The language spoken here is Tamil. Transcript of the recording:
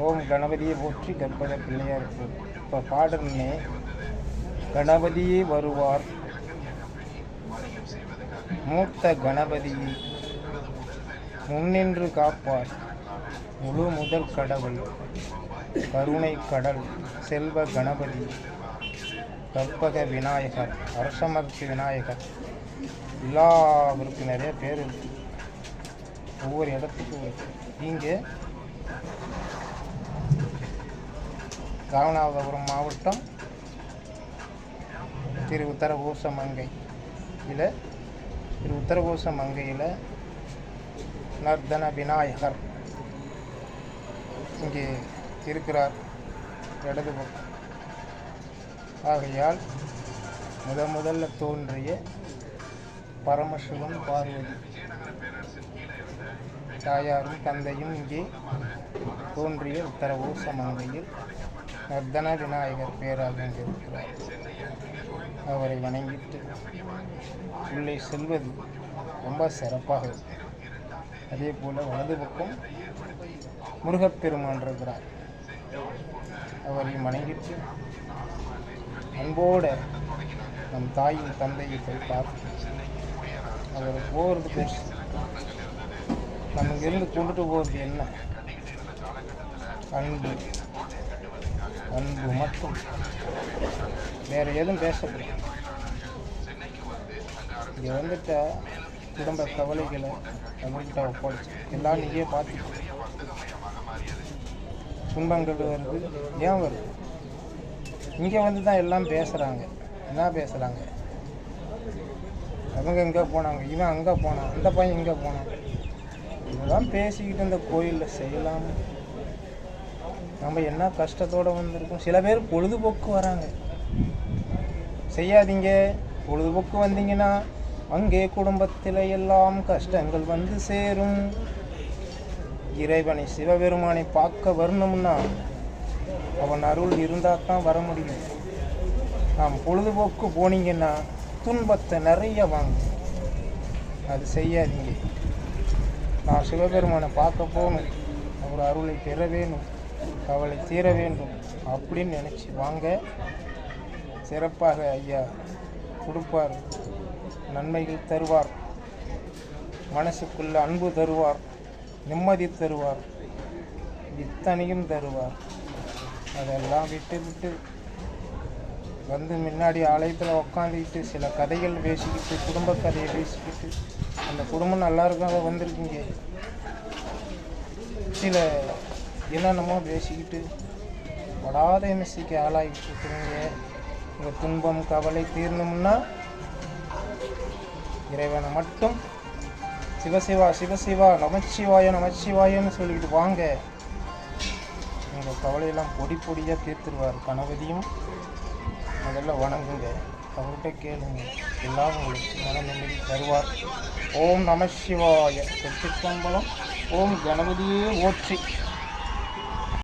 ஓம் கணபதியை போற்றி கற்பக பிள்ளையார் இப்போ பாடலே கணபதியே வருவார். மூத்த கணபதியை முன்னின்று காப்பார். முழு முதல் கடவுள் கருணை கடல் செல்வ கணபதி கற்பக விநாயகர் அரசமர்த்தி விநாயகர். எல்லாவருக்கும் நிறைய பேர் இருக்கு. ஒவ்வொரு இடத்துக்கும் இருக்கு. இங்கே ராமநாதபுரம் மாவட்டம் திரு உத்தரகோச மங்கை இதில் திரு உத்தரகோச மங்கையில் நர்தன விநாயகர் இங்கே இருக்கிறார் இடது பக்கம். ஆகையால் முத முதல்ல தோன்றிய பரமசிவன் பார்வதி. தாயாரும் தந்தையும் இங்கே தோன்றிய உத்தரகோச மங்கையில் நர்தன விநாயகர் பேராக இருக்கிறார். அவரை வணங்கிட்டு உள்ளே செல்வது ரொம்ப சிறப்பாக இருக்கும் அதே போல் வலது பக்கம் முருகப்பெருமான் இருக்கிறார். அவரை வணங்கிட்டு அன்போட நம் தாயும் தந்தையும் போய் பார்த்து அவர் போகிறது பெருசு நம்ம இருந்து கொண்டுட்டு போகிறது என்ன? அன்பு. அன்பு மட்டும் வேற எதுவும் பேசக்கூடாது இங்கே வந்துட்ட குடும்ப கவலைகளை நம்மகிட்ட ஒப்படைச்சு எல்லாம் நீயே பார்த்து துன்பங்கள் வருது ஏன் வருது? இங்கே வந்து தான் எல்லாம் பேசுகிறாங்க என்ன பேசுகிறாங்க அவங்க எங்கே போனாங்க? இவன் அங்கே போனான் அந்த பையன் இங்கே போனான். இதெல்லாம் பேசிக்கிட்டு இந்த கோயிலில் செய்யலாம். நம்ம என்ன கஷ்டத்தோடு வந்திருக்கோம்? சில பேர் பொழுதுபோக்கு வராங்க. செய்யாதீங்க. பொழுதுபோக்கு வந்தீங்கன்னா அங்கே குடும்பத்தில் எல்லாம் கஷ்டங்கள் வந்து சேரும். இறைவனை சிவபெருமானை பார்க்க வரணும்னா அவன் அருள் இருந்தால் தான் வர முடியும். நாம் பொழுதுபோக்கு போனீங்கன்னா துன்பத்தை நிறைய வாங்க அது செய்யாதீங்க. நான் சிவபெருமானை பார்க்க போகணும். அவர் அருளை பெற வேணும். கவலை தீர வேண்டும் அப்படின்னு நினச்சி வாங்க சிறப்பாக ஐயா கொடுப்பார் நன்மைகள் தருவார் மனசுக்குள்ள அன்பு தருவார் நிம்மதி தருவார் இத்தனையும் தருவார். அதெல்லாம் விட்டு விட்டு வந்து முன்னாடி ஆலயத்தில் உக்காந்துக்கிட்டு சில கதைகள் பேசிக்கிட்டு குடும்ப கதையை பேசிக்கிட்டு அந்த குடும்பம் நல்லா இருக்காங்க வந்திருக்கீங்க. சில என்னென்னமோ பேசிக்கிட்டு படாத எம்எஸ்சிக்கு ஆளாகிட்டு இருக்கிறீங்க உங்கள் துன்பம் கவலை தீர்ந்தோம்னா இறைவனை மட்டும் சிவசிவா சிவசிவா நமச்சிவாய நமச்சிவாயன்னு சொல்லிக்கிட்டு வாங்க. உங்கள் கவலையெல்லாம் பொடி பொடியாக தீர்த்துருவார் கணபதியும். முதல்ல வணங்குங்க. அவர்கிட்ட கேளுங்க. எல்லாம் உங்களுக்கு மன நிம்மதி தருவார். ஓம் நம சிவாய. திருச்சிற்றம்பலம். ஓம் கணபதியே ஓற்றி.